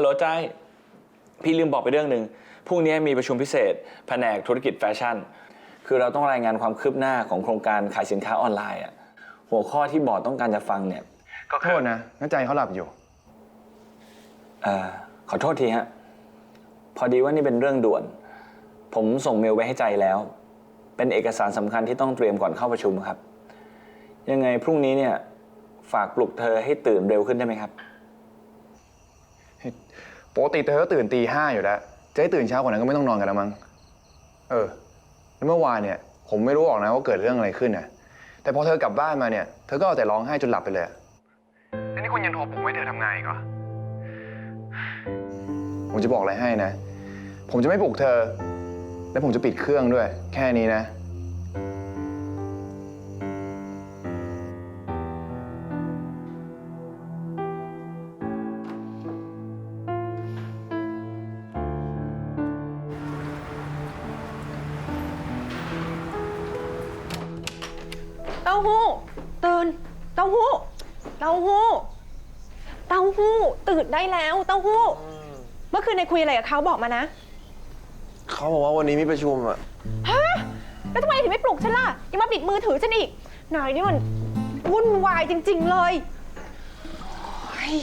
ฮัลโหลจ้ายพี่ลืมบอกไปเรื่องหนึ่งพรุ่งนี้มีประชุมพิเศษ แผนกธุรกิจแฟชั่น คือเราต้องรายงานความคืบหน้าของโครงการขายสินค้าออนไลน์อะหัวข้อที่บอร์ดต้องการจะฟังเนี่ย ก็โทษนะน้าใจเขาหลับอยู่ เอ่อขอโทษทีฮะ พอดีว่านี่เป็นเรื่องด่วน ผมส่งเมลไปให้ใจแล้ว เป็นเอกสารสำคัญที่ต้องเตรียมก่อนเข้าประชุมครับ ยังไงพรุ่งนี้เนี่ย ฝากปลุกเธอให้ตื่นเร็วขึ้นได้ไหมครับ ปกติเธอก็ตื่นตีห้าอยู่แล้ว จะให้ตื่นเช้ากว่านั้นก็ไม่ต้องนอนกันแล้วมั้ง เออ แล้วเมื่อวานเนี่ย ผมไม่รู้หรอกนะว่าเกิดเรื่องอะไรขึ้นนะแต่พอเธอกลับบ้านมาเนี่ย เธอก็เอาแต่ร้องไห้จนหลับไปเลยแล้วนี่คุณยังโทรปลุกให้เธอทำงานอีกเหรอ ผมจะบอกอะไรให้นะ ผมจะไม่ปลุกเธอ และผมจะปิดเครื่องด้วย แค่นี้นะ ต้าหู้ ตื่น เต้าหู้ เต้าหู้ เต้าหู้ ตื่นได้แล้ว เต้าหู้ เมื่อคืนในคุยอะไรกับเขาบอกมานะ เขาบอกว่าวันนี้มีประชุมอะฮะ แล้วทำไมถึงไม่ปลุกฉันล่ะ ยังมาปิดมือถือฉันอีก นายนี่มันวุ่นวายจริง ๆ เลยเฮ้ย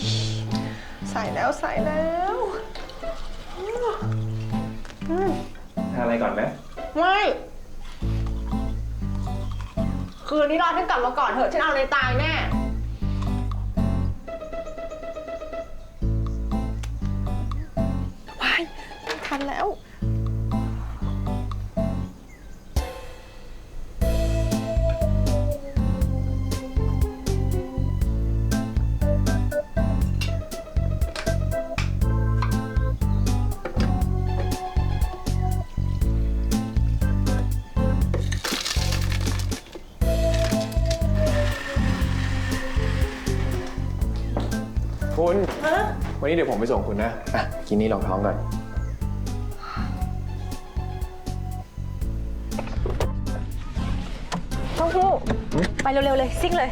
ใส่แล้วใส่แล้วอืม ทานอะไรก่อนไหมไม่ คืนนี้รอฉันกลับมาก่อนเถอะฉันเอาในตายแน่ว้ายทันแล้ว คุณ วันนี้เดี๋ยวผมไปส่งคุณนะอะกินนี่รองท้องก่อนเต้าหู้ไปเร็วๆเลย ซิ่งเลย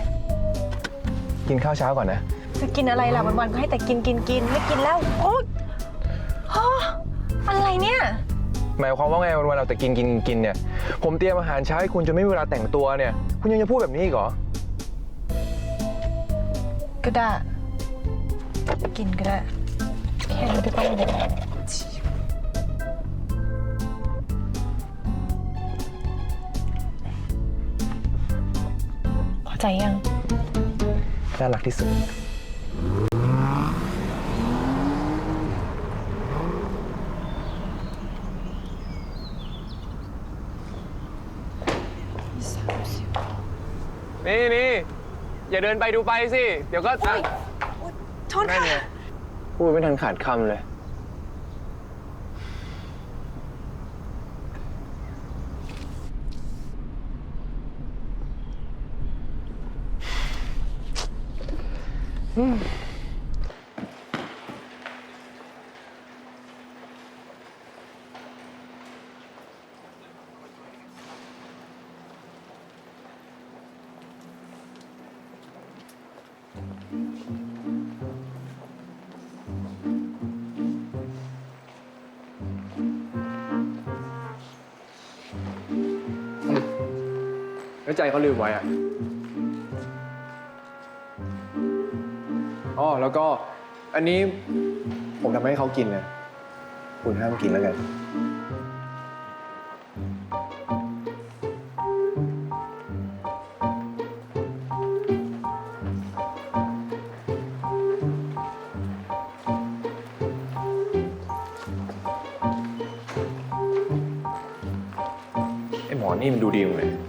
กินข้าวเช้าก่อนนะ จะกินอะไรล่ะ วันๆก็ให้แต่กินกินกินไม่กินแล้วโอ๊ยฮะอะไรเนี่ย หมายความว่าไงวันๆเราแต่กินกินกินเนี่ย ผมเตรียมอาหารเช้าให้คุณจนไม่มีเวลาแต่งตัวเนี่ย คุณยังจะพูดแบบนี้อีกเหรอ ก็ได้ กินก็ได้แค่นี้ก็ต้องบอกพอใจยัง น่ารักที่สุด นี่นี่อย่าเดินไปดูไปสิ เดี๋ยวก็อะโทษนั่นค่ะ ไงพูดไม่ทันขาดคำเลย แล้วใจเขาลืมไว้อะอ๋อแล้วก็อันนี้ผมทำให้เขากินนะคุณห้ามกินแล้วกัน ไอ้หมอนี่มันดูดีจังเลย